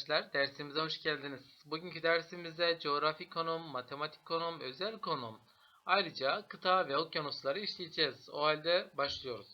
Arkadaşlar, dersimize hoş geldiniz. Bugünkü dersimizde coğrafi konum, matematik konum, özel konum, ayrıca kıta ve okyanusları işleyeceğiz. O halde başlıyoruz.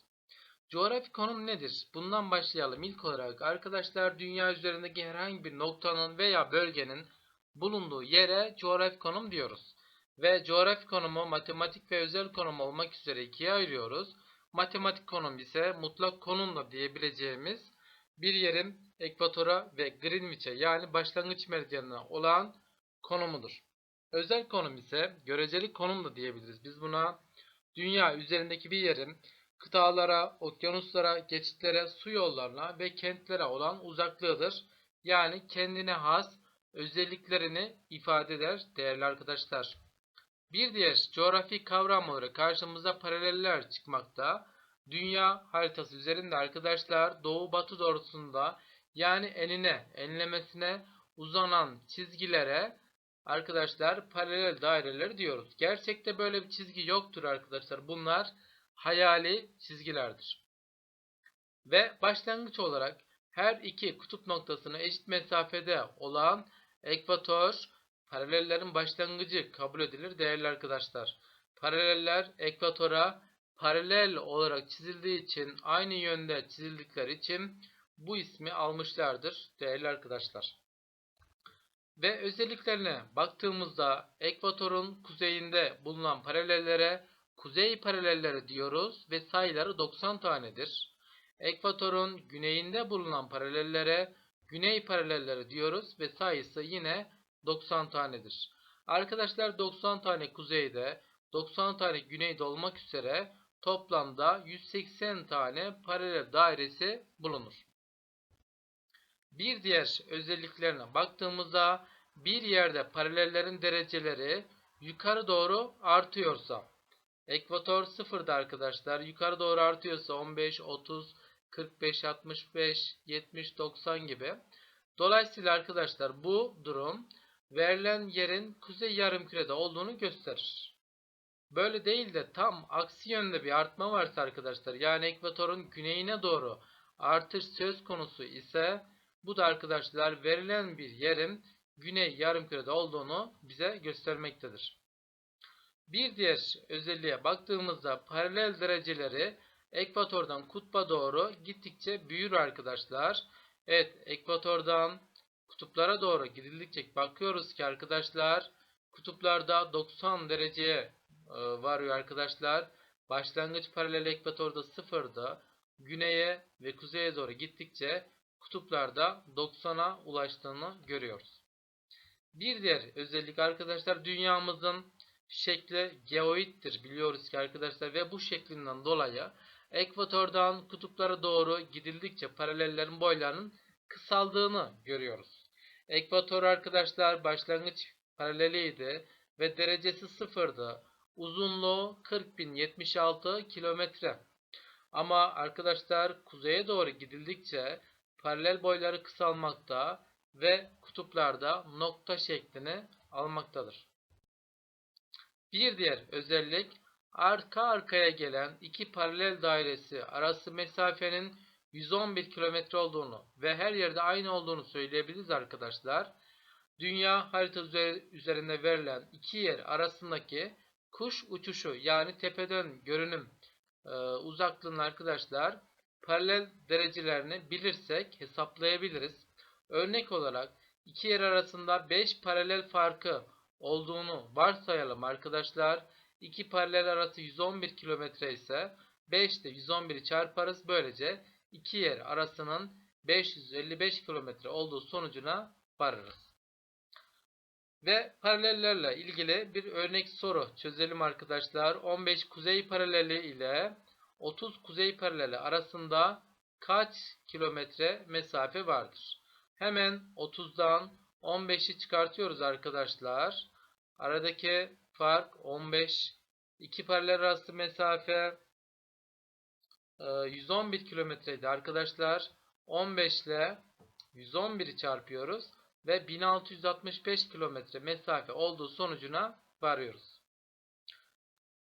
Coğrafi konum nedir? Bundan başlayalım. İlk olarak arkadaşlar dünya üzerindeki herhangi bir noktanın veya bölgenin bulunduğu yere coğrafi konum diyoruz. Ve coğrafi konumu matematik ve özel konum olmak üzere ikiye ayırıyoruz. Matematik konum ise mutlak konumla diyebileceğimiz bir yerin ekvatora ve Greenwich'e yani başlangıç meridyenine olan konumudur. Özel konum ise göreceli konum da diyebiliriz. Biz buna dünya üzerindeki bir yerin kıtalara, okyanuslara, geçitlere, su yollarına ve kentlere olan uzaklığıdır. Yani kendine has özelliklerini ifade eder değerli arkadaşlar. Bir diğer coğrafi kavram olarak karşımıza paraleller çıkmakta. Dünya haritası üzerinde arkadaşlar doğu batı doğrusunda yani enine, enlemesine uzanan çizgilere arkadaşlar paralel daireler diyoruz. Gerçekte böyle bir çizgi yoktur arkadaşlar. Bunlar hayali çizgilerdir. Ve başlangıç olarak her iki kutup noktasına eşit mesafede olan ekvator paralellerin başlangıcı kabul edilir değerli arkadaşlar. Paraleller ekvatora paralel olarak çizildiği için aynı yönde çizildikleri için bu ismi almışlardır değerli arkadaşlar. Ve özelliklerine baktığımızda ekvatorun kuzeyinde bulunan paralellere kuzey paralelleri diyoruz ve sayıları 90 tanedir. Ekvatorun güneyinde bulunan paralellere güney paralelleri diyoruz ve sayısı yine 90 tanedir. Arkadaşlar 90 tane kuzeyde, 90 tane güneyde olmak üzere toplamda 180 tane paralel dairesi bulunur. Bir diğer özelliklerine baktığımızda bir yerde paralellerin dereceleri yukarı doğru artıyorsa ekvator sıfırda arkadaşlar yukarı doğru artıyorsa 15, 30, 45, 65, 70, 90 gibi. Dolayısıyla arkadaşlar bu durum verilen yerin kuzey yarımkürede olduğunu gösterir. Böyle değil de tam aksi yönde bir artma varsa arkadaşlar yani ekvatorun güneyine doğru artış söz konusu ise bu da arkadaşlar verilen bir yerin güney yarımkürede olduğunu bize göstermektedir. Bir diğer özelliğe baktığımızda paralel dereceleri ekvatordan kutba doğru gittikçe büyür arkadaşlar. Evet ekvatordan kutuplara doğru gidildikçe bakıyoruz ki arkadaşlar kutuplarda 90 dereceye e, varıyor arkadaşlar. Başlangıç paralel ekvatorda sıfırda güneye ve kuzeye doğru gittikçe kutuplarda 90'a ulaştığını görüyoruz. Bir diğer özellik arkadaşlar dünyamızın şekli geoittir biliyoruz ki arkadaşlar ve bu şeklinden dolayı ekvatordan kutuplara doğru gidildikçe paralellerin boylarının kısaldığını görüyoruz. Ekvator arkadaşlar başlangıç paraleliydi ve derecesi sıfırdı. Uzunluğu 40.076 kilometre. Ama arkadaşlar kuzeye doğru gidildikçe paralel boyları kısalmakta ve kutuplarda nokta şeklini almaktadır. Bir diğer özellik arka arkaya gelen iki paralel dairesi arası mesafenin 111 kilometre olduğunu ve her yerde aynı olduğunu söyleyebiliriz arkadaşlar. Dünya haritası üzerinde verilen iki yer arasındaki kuş uçuşu yani tepeden görünüm e, uzaklığını arkadaşlar paralel derecelerini bilirsek hesaplayabiliriz. Örnek olarak iki yer arasında 5 paralel farkı olduğunu varsayalım arkadaşlar. İki paralel arası 111 kilometre ise 5 ile 111'i çarparız. Böylece iki yer arasının 555 kilometre olduğu sonucuna varırız. Ve paralellerle ilgili bir örnek soru çözelim arkadaşlar. 15 kuzey paraleli ile 30 kuzey paraleli arasında kaç kilometre mesafe vardır? Hemen 30'dan 15'i çıkartıyoruz arkadaşlar. Aradaki fark 15. İki paralel arası mesafe 111 kilometreydi arkadaşlar. 15 ile 111'i çarpıyoruz ve 1665 kilometre mesafe olduğu sonucuna varıyoruz.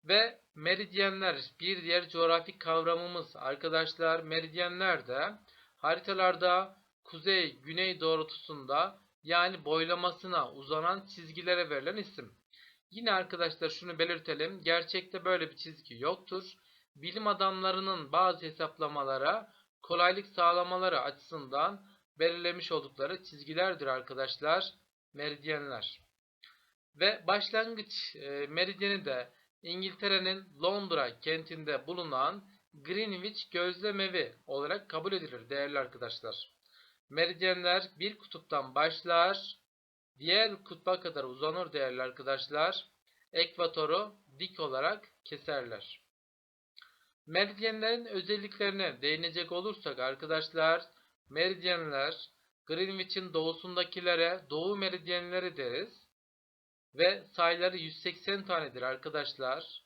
Ve meridyenler bir diğer coğrafi kavramımız arkadaşlar meridyenler de haritalarda kuzey-güney doğrultusunda yani boylamasına uzanan çizgilere verilen isim. Yine arkadaşlar şunu belirtelim. Gerçekte böyle bir çizgi yoktur. Bilim adamlarının bazı hesaplamalara kolaylık sağlamaları açısından belirlemiş oldukları çizgilerdir arkadaşlar. Meridyenler. Ve başlangıç e, meridyeni de İngiltere'nin Londra kentinde bulunan Greenwich gözlemevi olarak kabul edilir değerli arkadaşlar. Meridyenler bir kutuptan başlar, diğer kutba kadar uzanır değerli arkadaşlar. Ekvatoru dik olarak keserler. Meridyenlerin özelliklerine değinecek olursak arkadaşlar, meridyenler Greenwich'in doğusundakilere doğu meridyenleri deriz. Ve sayıları 180 tanedir arkadaşlar.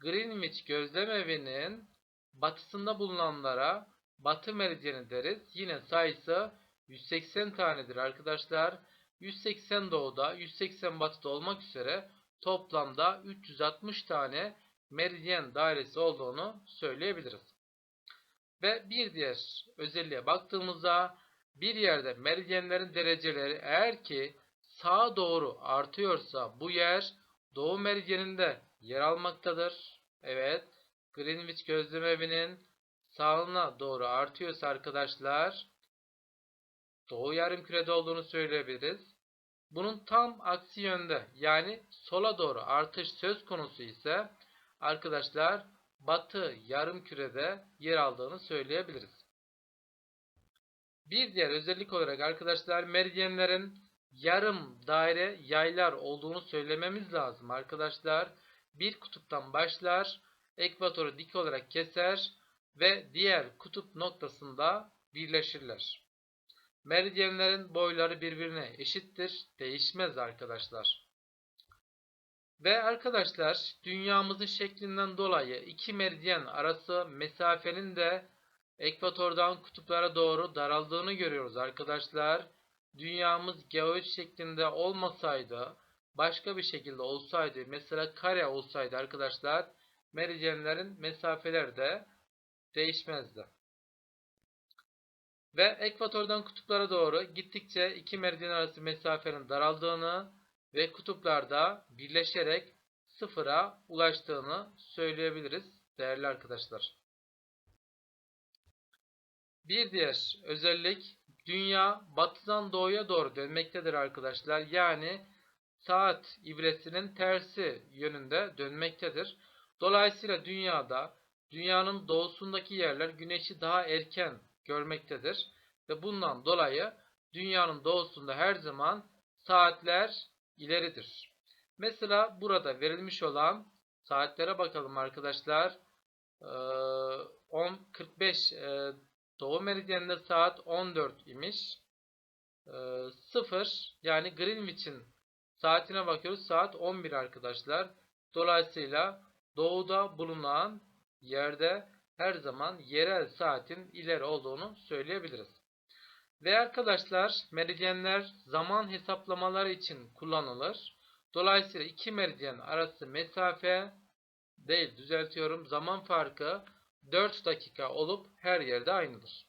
Greenwich gözlemevinin batısında bulunanlara batı meridyeni deriz. Yine sayısı 180 tanedir arkadaşlar. 180 doğuda, 180 batıda olmak üzere toplamda 360 tane meridyen dairesi olduğunu söyleyebiliriz. Ve bir diğer özelliğe baktığımızda bir yerde meridyenlerin dereceleri eğer ki sağa doğru artıyorsa bu yer doğu meridyeninde yer almaktadır. Evet, Greenwich gözlemevinin sağına doğru artıyorsa arkadaşlar doğu yarımkürede olduğunu söyleyebiliriz. Bunun tam aksi yönde yani sola doğru artış söz konusu ise arkadaşlar batı yarımkürede yer aldığını söyleyebiliriz. Bir diğer özellik olarak arkadaşlar meridyenlerin yarım daire yaylar olduğunu söylememiz lazım arkadaşlar. Bir kutuptan başlar, ekvatoru dik olarak keser ve diğer kutup noktasında birleşirler. Meridyenlerin boyları birbirine eşittir, değişmez arkadaşlar. Ve arkadaşlar dünyamızın şeklinden dolayı iki meridyen arası mesafenin de ekvatordan kutuplara doğru daraldığını görüyoruz arkadaşlar. Dünyamız geoid şeklinde olmasaydı, başka bir şekilde olsaydı, mesela kare olsaydı arkadaşlar, meridyenlerin mesafeleri de değişmezdi. Ve ekvatordan kutuplara doğru gittikçe iki meridyen arası mesafenin daraldığını ve kutuplarda birleşerek sıfıra ulaştığını söyleyebiliriz değerli arkadaşlar. Bir diğer özellik dünya batıdan doğuya doğru dönmektedir arkadaşlar. Yani saat ibresinin tersi yönünde dönmektedir. Dolayısıyla dünyada dünyanın doğusundaki yerler güneşi daha erken görmektedir. Ve bundan dolayı dünyanın doğusunda her zaman saatler ileridir. Mesela burada verilmiş olan saatlere bakalım arkadaşlar. 10.45 Doğu meridyeninde saat 14 imiş. Ee, 0 yani Greenwich'in saatine bakıyoruz. Saat 11 arkadaşlar. Dolayısıyla doğuda bulunan yerde her zaman yerel saatin ileri olduğunu söyleyebiliriz. Ve arkadaşlar meridyenler zaman hesaplamaları için kullanılır. Dolayısıyla iki meridyen arası mesafe değil düzeltiyorum zaman farkı 4 dakika olup her yerde aynıdır.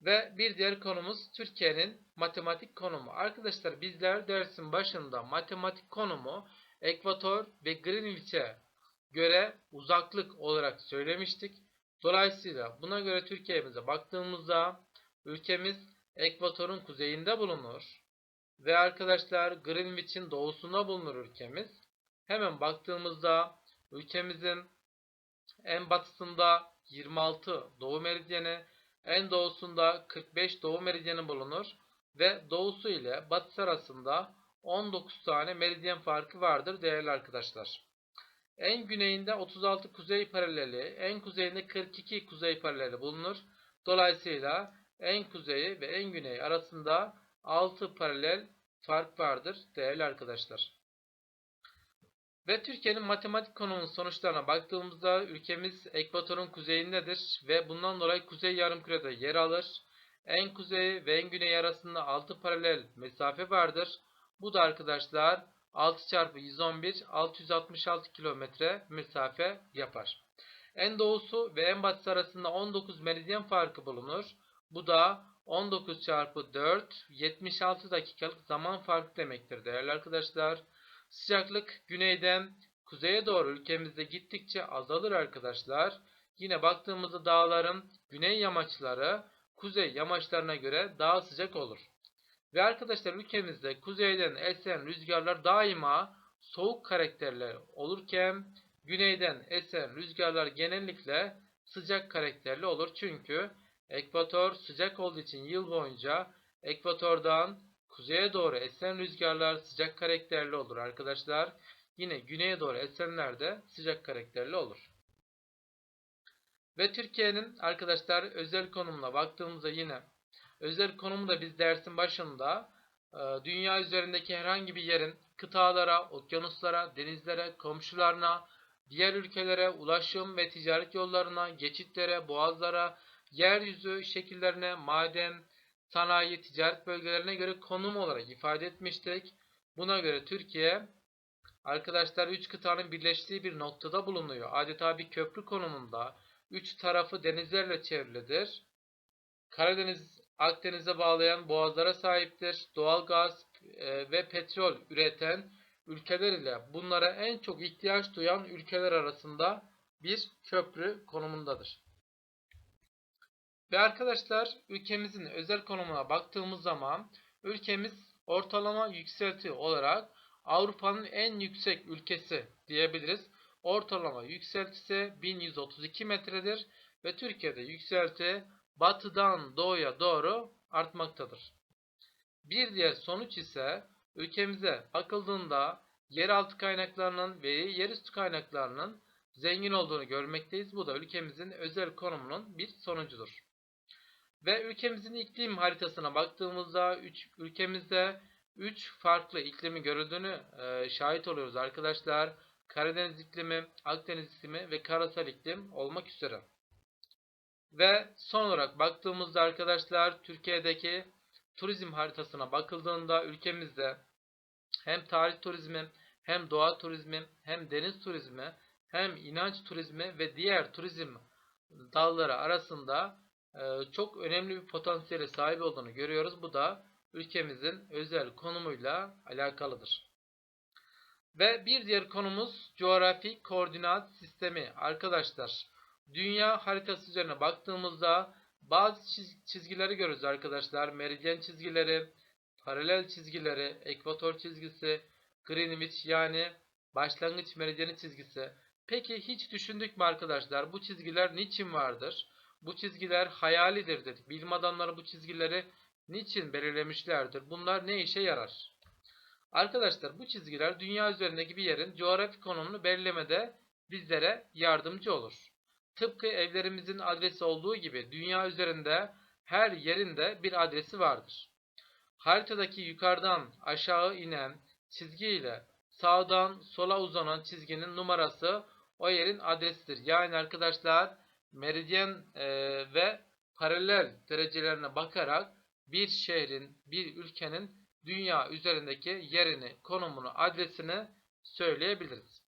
Ve bir diğer konumuz Türkiye'nin matematik konumu. Arkadaşlar bizler dersin başında matematik konumu ekvator ve Greenwich'e göre uzaklık olarak söylemiştik. Dolayısıyla buna göre Türkiye'mize baktığımızda ülkemiz ekvatorun kuzeyinde bulunur. Ve arkadaşlar Greenwich'in doğusunda bulunur ülkemiz. Hemen baktığımızda ülkemizin en batısında 26 doğu meridyeni, en doğusunda 45 doğu meridyeni bulunur ve doğusu ile batısı arasında 19 tane meridyen farkı vardır değerli arkadaşlar. En güneyinde 36 kuzey paraleli, en kuzeyinde 42 kuzey paraleli bulunur. Dolayısıyla en kuzeyi ve en güneyi arasında 6 paralel fark vardır değerli arkadaşlar. Ve Türkiye'nin matematik konumunun sonuçlarına baktığımızda ülkemiz ekvatorun kuzeyindedir ve bundan dolayı kuzey yarımkürede yer alır. En kuzey ve en güney arasında 6 paralel mesafe vardır. Bu da arkadaşlar 6 çarpı 111 666 kilometre mesafe yapar. En doğusu ve en batısı arasında 19 meridyen farkı bulunur. Bu da 19 çarpı 4 76 dakikalık zaman farkı demektir değerli arkadaşlar. Sıcaklık güneyden kuzeye doğru ülkemizde gittikçe azalır arkadaşlar. Yine baktığımızda dağların güney yamaçları kuzey yamaçlarına göre daha sıcak olur. Ve arkadaşlar ülkemizde kuzeyden esen rüzgarlar daima soğuk karakterli olurken güneyden esen rüzgarlar genellikle sıcak karakterli olur. Çünkü ekvator sıcak olduğu için yıl boyunca ekvatordan kuzeye doğru esen rüzgarlar sıcak karakterli olur arkadaşlar. Yine güneye doğru esenler de sıcak karakterli olur. Ve Türkiye'nin arkadaşlar özel konumuna baktığımızda yine özel konumu da biz dersin başında e, dünya üzerindeki herhangi bir yerin kıtalara, okyanuslara, denizlere, komşularına, diğer ülkelere, ulaşım ve ticaret yollarına, geçitlere, boğazlara, yeryüzü şekillerine, maden, sanayi, ticaret bölgelerine göre konum olarak ifade etmiştik. Buna göre Türkiye arkadaşlar 3 kıtanın birleştiği bir noktada bulunuyor. Adeta bir köprü konumunda. Üç tarafı denizlerle çevrilidir. Karadeniz Akdeniz'e bağlayan boğazlara sahiptir. Doğal gaz e, ve petrol üreten ülkeler ile bunlara en çok ihtiyaç duyan ülkeler arasında bir köprü konumundadır. Ve arkadaşlar ülkemizin özel konumuna baktığımız zaman ülkemiz ortalama yükselti olarak Avrupa'nın en yüksek ülkesi diyebiliriz. Ortalama yükseltisi 1132 metredir ve Türkiye'de yükselti batıdan doğuya doğru artmaktadır. Bir diğer sonuç ise ülkemize bakıldığında yeraltı kaynaklarının ve yerüstü kaynaklarının zengin olduğunu görmekteyiz. Bu da ülkemizin özel konumunun bir sonucudur. Ve ülkemizin iklim haritasına baktığımızda üç, ülkemizde 3 farklı iklimi görüldüğünü e, şahit oluyoruz arkadaşlar. Karadeniz iklimi, Akdeniz iklimi ve karasal iklim olmak üzere. Ve son olarak baktığımızda arkadaşlar Türkiye'deki turizm haritasına bakıldığında ülkemizde hem tarih turizmi, hem doğa turizmi, hem deniz turizmi, hem inanç turizmi ve diğer turizm dalları arasında çok önemli bir potansiyele sahip olduğunu görüyoruz. Bu da ülkemizin özel konumuyla alakalıdır. Ve bir diğer konumuz coğrafi koordinat sistemi. Arkadaşlar dünya haritası üzerine baktığımızda bazı çizgileri görürüz arkadaşlar. Meridyen çizgileri, paralel çizgileri, ekvator çizgisi, Greenwich yani başlangıç meridyeni çizgisi. Peki hiç düşündük mü arkadaşlar bu çizgiler niçin vardır? Bu çizgiler hayalidir dedik. Bilim adamları bu çizgileri niçin belirlemişlerdir? Bunlar ne işe yarar? Arkadaşlar bu çizgiler dünya üzerindeki bir yerin coğrafi konumunu belirlemede bizlere yardımcı olur. Tıpkı evlerimizin adresi olduğu gibi dünya üzerinde her yerinde bir adresi vardır. Haritadaki yukarıdan aşağı inen çizgi ile sağdan sola uzanan çizginin numarası o yerin adresidir. Yani arkadaşlar meridyen e, ve paralel derecelerine bakarak bir şehrin, bir ülkenin dünya üzerindeki yerini, konumunu, adresini söyleyebiliriz.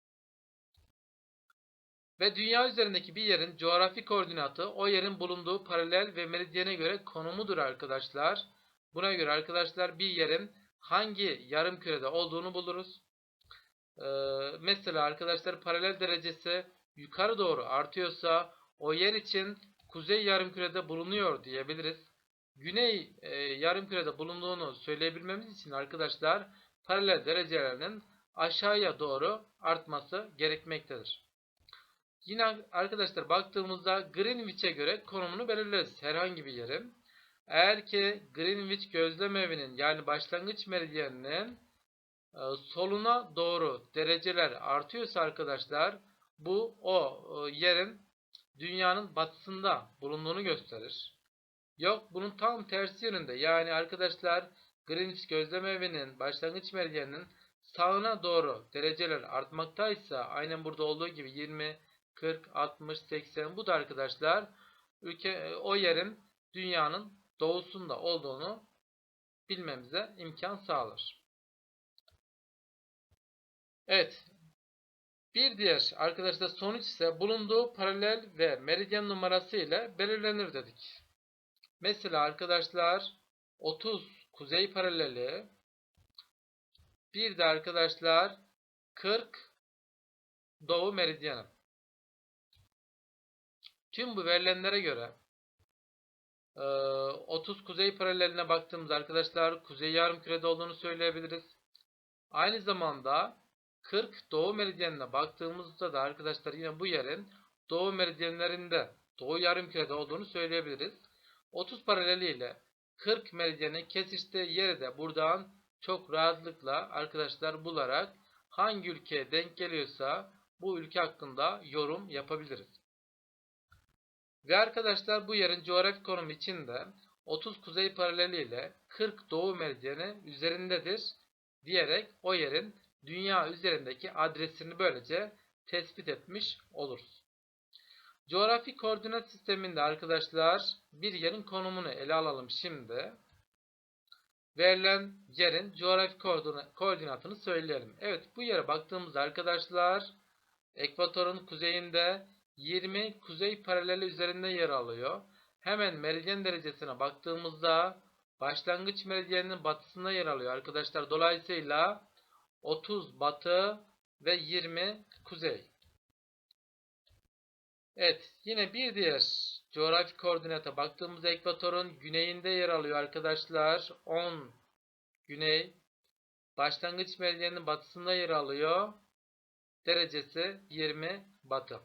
Ve dünya üzerindeki bir yerin coğrafi koordinatı o yerin bulunduğu paralel ve meridyene göre konumudur arkadaşlar. Buna göre arkadaşlar bir yerin hangi yarım kürede olduğunu buluruz. Ee, mesela arkadaşlar paralel derecesi yukarı doğru artıyorsa o yer için kuzey yarım kürede bulunuyor diyebiliriz. Güney e, yarım kürede bulunduğunu söyleyebilmemiz için arkadaşlar paralel derecelerinin aşağıya doğru artması gerekmektedir. Yine arkadaşlar baktığımızda Greenwich'e göre konumunu belirleriz herhangi bir yerin. Eğer ki Greenwich gözlem evinin yani başlangıç meridyeninin e, soluna doğru dereceler artıyorsa arkadaşlar bu o e, yerin dünyanın batısında bulunduğunu gösterir. Yok bunun tam tersi yönünde yani arkadaşlar Greenwich gözlem evinin başlangıç meridyeninin sağına doğru dereceler artmaktaysa aynen burada olduğu gibi 20, 40, 60, 80 bu da arkadaşlar ülke e, o yerin dünyanın doğusunda olduğunu bilmemize imkan sağlar. Evet. Bir diğer arkadaşlar sonuç ise bulunduğu paralel ve meridyen numarası ile belirlenir dedik. Mesela arkadaşlar 30 kuzey paraleli bir de arkadaşlar 40 doğu meridyeni. Tüm bu verilenlere göre e, 30 kuzey paraleline baktığımız arkadaşlar kuzey yarımkürede olduğunu söyleyebiliriz. Aynı zamanda 40 doğu meridyenine baktığımızda da arkadaşlar yine bu yerin doğu meridyenlerinde doğu yarımkürede olduğunu söyleyebiliriz. 30 paraleli ile 40 meridyenin kesiştiği yeri de buradan çok rahatlıkla arkadaşlar bularak hangi ülkeye denk geliyorsa bu ülke hakkında yorum yapabiliriz. Ve arkadaşlar bu yerin coğrafi konumu içinde 30 kuzey paraleli ile 40 doğu meridyeni üzerindedir diyerek o yerin dünya üzerindeki adresini böylece tespit etmiş oluruz. Coğrafi koordinat sisteminde arkadaşlar bir yerin konumunu ele alalım şimdi. Verilen yerin coğrafi koordinatını söyleyelim. Evet bu yere baktığımızda arkadaşlar ekvatorun kuzeyinde 20 kuzey paraleli üzerinde yer alıyor. Hemen meridyen derecesine baktığımızda başlangıç meridyeninin batısında yer alıyor arkadaşlar. Dolayısıyla 30 batı ve 20 kuzey. Evet yine bir diğer coğrafi koordinata baktığımızda ekvatorun güneyinde yer alıyor arkadaşlar. 10 güney. Başlangıç meridyeninin batısında yer alıyor. Derecesi 20 batı.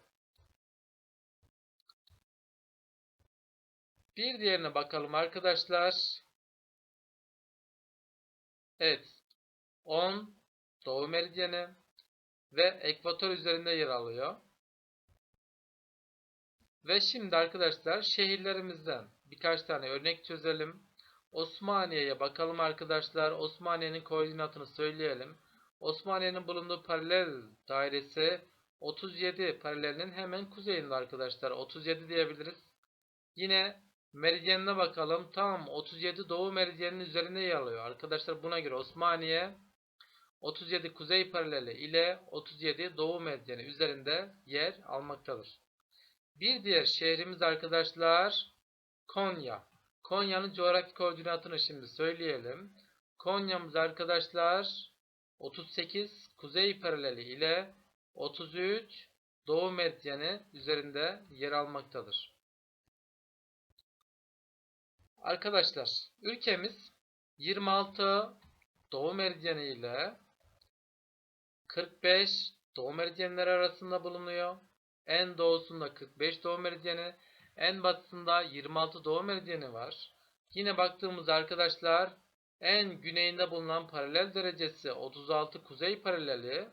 Bir diğerine bakalım arkadaşlar. Evet. 10 doğu meridyeni ve ekvator üzerinde yer alıyor. Ve şimdi arkadaşlar şehirlerimizden birkaç tane örnek çözelim. Osmaniye'ye bakalım arkadaşlar. Osmaniye'nin koordinatını söyleyelim. Osmaniye'nin bulunduğu paralel dairesi 37 paralelinin hemen kuzeyinde arkadaşlar. 37 diyebiliriz. Yine meridyenine bakalım. Tam 37 doğu meridyeninin üzerinde yer alıyor. Arkadaşlar buna göre Osmaniye 37 kuzey paraleli ile 37 doğu meridyeni üzerinde yer almaktadır. Bir diğer şehrimiz arkadaşlar Konya. Konya'nın coğrafi koordinatını şimdi söyleyelim. Konya'mız arkadaşlar 38 kuzey paraleli ile 33 doğu medyeni üzerinde yer almaktadır. Arkadaşlar ülkemiz 26 doğu meridiyeni ile 45 doğu meridyenleri arasında bulunuyor. En doğusunda 45 doğu meridyeni, en batısında 26 doğu meridyeni var. Yine baktığımız arkadaşlar en güneyinde bulunan paralel derecesi 36 kuzey paraleli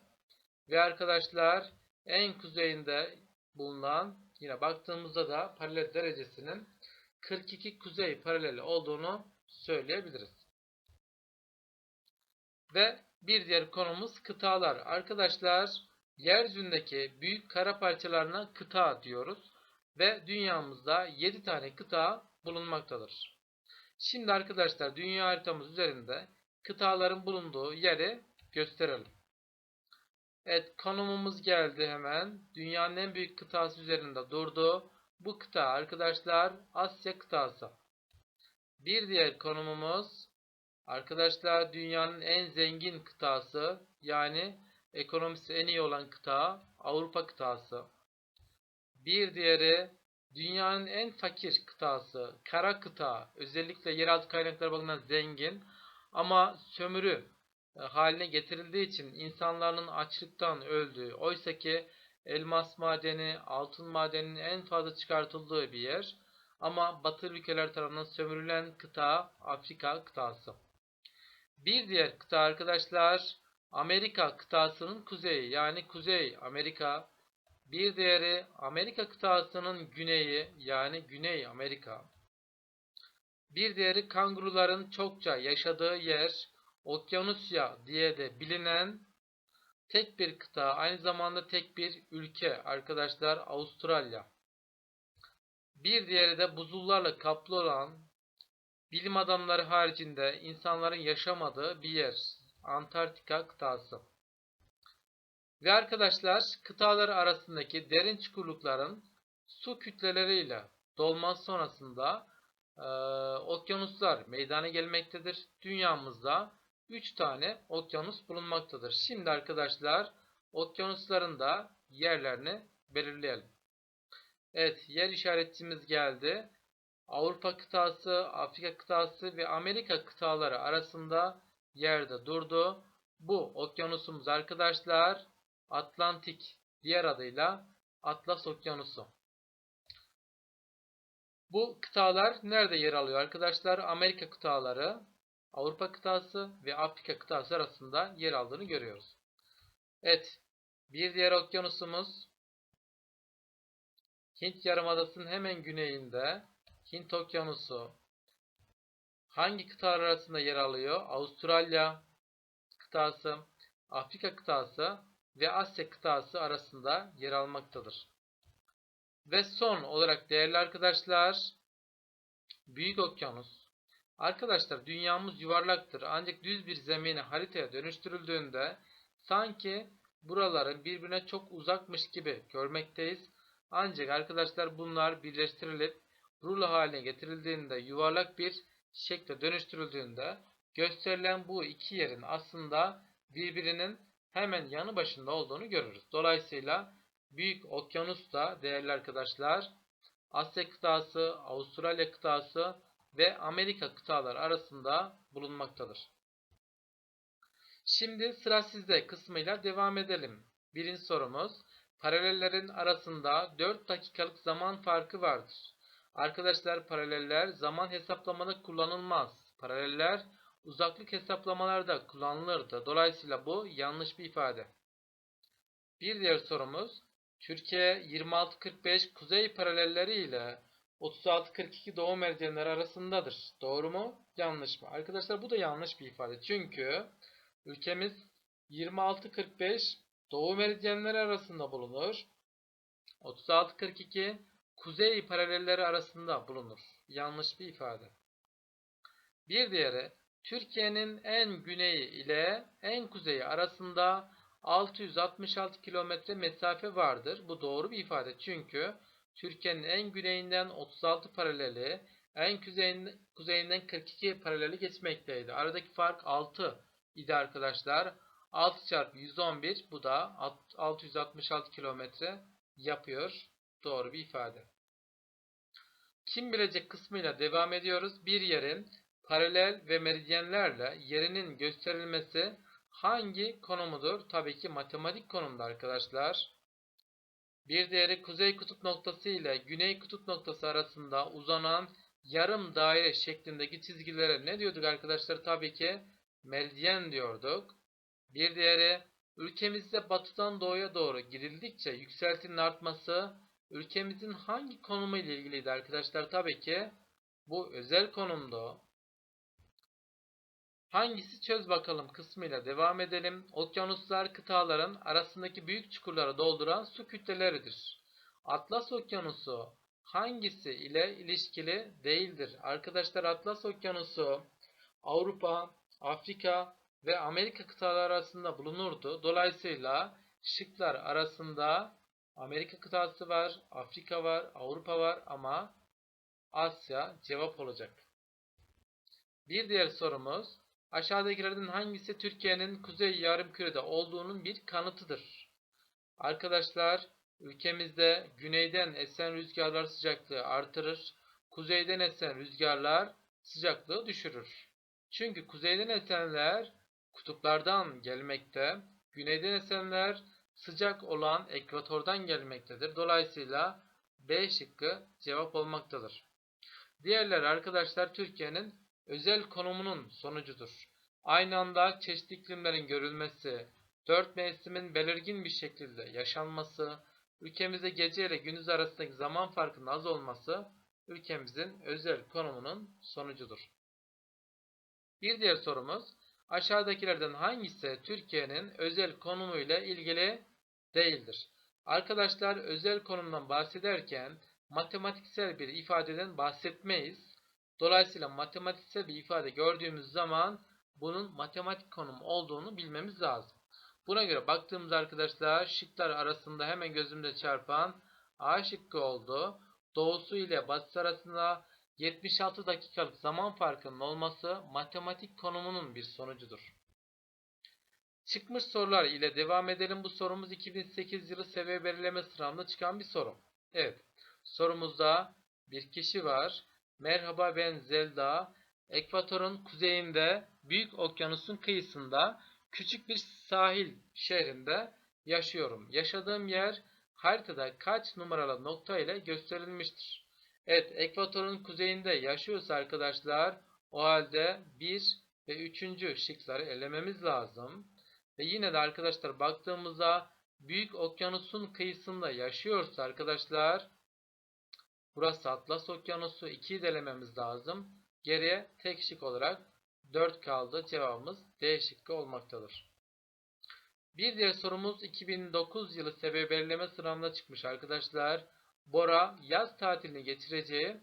ve arkadaşlar en kuzeyinde bulunan yine baktığımızda da paralel derecesinin 42 kuzey paraleli olduğunu söyleyebiliriz. Ve bir diğer konumuz kıtalar. Arkadaşlar yeryüzündeki büyük kara parçalarına kıta diyoruz ve dünyamızda 7 tane kıta bulunmaktadır. Şimdi arkadaşlar dünya haritamız üzerinde kıtaların bulunduğu yeri gösterelim. Evet konumumuz geldi hemen. Dünyanın en büyük kıtası üzerinde durdu. Bu kıta arkadaşlar Asya kıtası. Bir diğer konumumuz arkadaşlar dünyanın en zengin kıtası yani ekonomisi en iyi olan kıta Avrupa kıtası. Bir diğeri dünyanın en fakir kıtası kara kıta özellikle yeraltı kaynakları bakımından zengin ama sömürü e, haline getirildiği için insanların açlıktan öldüğü oysa ki elmas madeni, altın madeninin en fazla çıkartıldığı bir yer. Ama batı ülkeler tarafından sömürülen kıta Afrika kıtası. Bir diğer kıta arkadaşlar Amerika kıtasının kuzeyi yani Kuzey Amerika. Bir diğeri Amerika kıtasının güneyi yani Güney Amerika. Bir diğeri kanguruların çokça yaşadığı yer Okyanusya diye de bilinen tek bir kıta aynı zamanda tek bir ülke arkadaşlar Avustralya. Bir diğeri de buzullarla kaplı olan bilim adamları haricinde insanların yaşamadığı bir yer Antarktika kıtası. Ve arkadaşlar kıtalar arasındaki derin çukurlukların su kütleleriyle dolması sonrasında e, okyanuslar meydana gelmektedir. Dünyamızda 3 tane okyanus bulunmaktadır. Şimdi arkadaşlar okyanusların da yerlerini belirleyelim. Evet yer işaretimiz geldi. Avrupa kıtası, Afrika kıtası ve Amerika kıtaları arasında yerde durdu. Bu okyanusumuz arkadaşlar Atlantik diğer adıyla Atlas Okyanusu. Bu kıtalar nerede yer alıyor arkadaşlar? Amerika kıtaları, Avrupa kıtası ve Afrika kıtası arasında yer aldığını görüyoruz. Evet, bir diğer okyanusumuz Hint Yarımadası'nın hemen güneyinde Hint Okyanusu. Hangi kıtalar arasında yer alıyor? Avustralya kıtası, Afrika kıtası ve Asya kıtası arasında yer almaktadır. Ve son olarak değerli arkadaşlar, Büyük Okyanus. Arkadaşlar dünyamız yuvarlaktır ancak düz bir zemine haritaya dönüştürüldüğünde sanki buraların birbirine çok uzakmış gibi görmekteyiz. Ancak arkadaşlar bunlar birleştirilip rulo haline getirildiğinde yuvarlak bir şekle dönüştürüldüğünde gösterilen bu iki yerin aslında birbirinin hemen yanı başında olduğunu görürüz. Dolayısıyla Büyük Okyanus da değerli arkadaşlar Asya kıtası, Avustralya kıtası ve Amerika kıtaları arasında bulunmaktadır. Şimdi sıra sizde kısmıyla devam edelim. Birinci sorumuz paralellerin arasında 4 dakikalık zaman farkı vardır. Arkadaşlar paraleller zaman hesaplamada kullanılmaz. Paraleller uzaklık hesaplamalarda kullanılırdı. Dolayısıyla bu yanlış bir ifade. Bir diğer sorumuz Türkiye 26-45 kuzey paralelleri ile 36-42 doğu meridyenleri arasındadır. Doğru mu? Yanlış mı? Arkadaşlar bu da yanlış bir ifade. Çünkü ülkemiz 26-45 doğu meridyenleri arasında bulunur. 36-42 kuzey paralelleri arasında bulunur. Yanlış bir ifade. Bir diğeri Türkiye'nin en güneyi ile en kuzeyi arasında 666 kilometre mesafe vardır. Bu doğru bir ifade. Çünkü Türkiye'nin en güneyinden 36 paraleli, en kuzeyinden, kuzeyinden 42 paraleli geçmekteydi. Aradaki fark 6 idi arkadaşlar. 6 çarpı 111 bu da 666 kilometre yapıyor. Doğru bir ifade. Kim bilecek kısmıyla devam ediyoruz. Bir yerin paralel ve meridyenlerle yerinin gösterilmesi hangi konumudur? Tabii ki matematik konumda arkadaşlar. Bir diğeri kuzey kutup noktası ile güney kutup noktası arasında uzanan yarım daire şeklindeki çizgilere ne diyorduk arkadaşlar? Tabii ki meridyen diyorduk. Bir diğeri ülkemizde batıdan doğuya doğru girildikçe yükseltinin artması ülkemizin hangi konumu ile ilgiliydi arkadaşlar? Tabii ki bu özel konumdu. Hangisi çöz bakalım kısmıyla devam edelim. Okyanuslar kıtaların arasındaki büyük çukurları dolduran su kütleleridir. Atlas Okyanusu hangisi ile ilişkili değildir? Arkadaşlar Atlas Okyanusu Avrupa, Afrika ve Amerika kıtaları arasında bulunurdu. Dolayısıyla şıklar arasında Amerika kıtası var, Afrika var, Avrupa var ama Asya cevap olacak. Bir diğer sorumuz Aşağıdakilerden hangisi Türkiye'nin kuzey yarımkürede olduğunun bir kanıtıdır? Arkadaşlar ülkemizde güneyden esen rüzgarlar sıcaklığı artırır. Kuzeyden esen rüzgarlar sıcaklığı düşürür. Çünkü kuzeyden esenler kutuplardan gelmekte, güneyden esenler sıcak olan ekvatordan gelmektedir. Dolayısıyla B şıkkı cevap olmaktadır. Diğerleri arkadaşlar Türkiye'nin özel konumunun sonucudur. Aynı anda çeşitli iklimlerin görülmesi, dört mevsimin belirgin bir şekilde yaşanması, ülkemizde gece ile gündüz arasındaki zaman farkının az olması ülkemizin özel konumunun sonucudur. Bir diğer sorumuz, aşağıdakilerden hangisi Türkiye'nin özel konumuyla ilgili değildir? Arkadaşlar özel konumdan bahsederken matematiksel bir ifadeden bahsetmeyiz. Dolayısıyla matematiksel bir ifade gördüğümüz zaman bunun matematik konum olduğunu bilmemiz lazım. Buna göre baktığımız arkadaşlar şıklar arasında hemen gözümde çarpan A şıkkı oldu. Doğusu ile batısı arasında 76 dakikalık zaman farkının olması matematik konumunun bir sonucudur. Çıkmış sorular ile devam edelim. Bu sorumuz 2008 yılı seviye belirleme sınavında çıkan bir soru. Evet. Sorumuzda bir kişi var. Merhaba ben Zelda. Ekvatorun kuzeyinde Büyük Okyanus'un kıyısında küçük bir sahil şehrinde yaşıyorum. Yaşadığım yer haritada kaç numaralı nokta ile gösterilmiştir? Evet, ekvatorun kuzeyinde yaşıyorsa arkadaşlar o halde 1 ve 3. şıkları elememiz lazım. Ve yine de arkadaşlar baktığımızda Büyük Okyanus'un kıyısında yaşıyorsa arkadaşlar burası Atlas Okyanusu 2'yi de elememiz lazım. Geriye tek şık olarak 4 kaldı. Cevabımız D şıkkı olmaktadır. Bir diğer sorumuz 2009 yılı seviye belirleme sınavına çıkmış arkadaşlar. Bora yaz tatilini geçireceği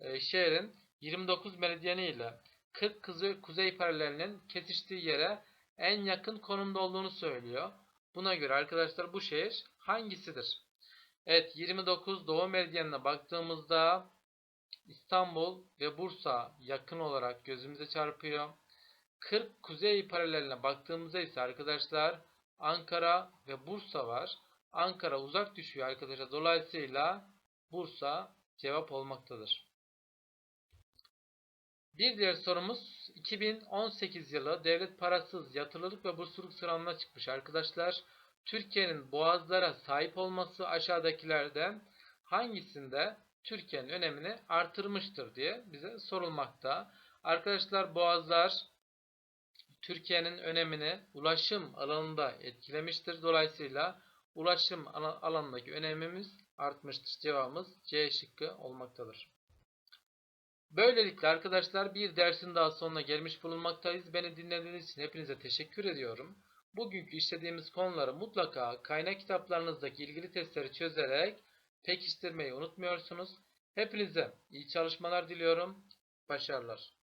e, şehrin 29 meridyeni ile 40 kuzey, kuzey paralelinin kesiştiği yere en yakın konumda olduğunu söylüyor. Buna göre arkadaşlar bu şehir hangisidir? Evet 29 doğu meridyenine baktığımızda İstanbul ve Bursa yakın olarak gözümüze çarpıyor. 40 kuzey paraleline baktığımızda ise arkadaşlar Ankara ve Bursa var. Ankara uzak düşüyor arkadaşlar. Dolayısıyla Bursa cevap olmaktadır. Bir diğer sorumuz 2018 yılı devlet parasız yatırlılık ve bursluluk sınavına çıkmış arkadaşlar. Türkiye'nin boğazlara sahip olması aşağıdakilerden hangisinde Türkiye'nin önemini artırmıştır diye bize sorulmakta. Arkadaşlar boğazlar Türkiye'nin önemini ulaşım alanında etkilemiştir. Dolayısıyla ulaşım alanındaki önemimiz artmıştır. Cevabımız C şıkkı olmaktadır. Böylelikle arkadaşlar bir dersin daha sonuna gelmiş bulunmaktayız. Beni dinlediğiniz için hepinize teşekkür ediyorum. Bugünkü işlediğimiz konuları mutlaka kaynak kitaplarınızdaki ilgili testleri çözerek pekiştirmeyi unutmuyorsunuz. Hepinize iyi çalışmalar diliyorum. Başarılar.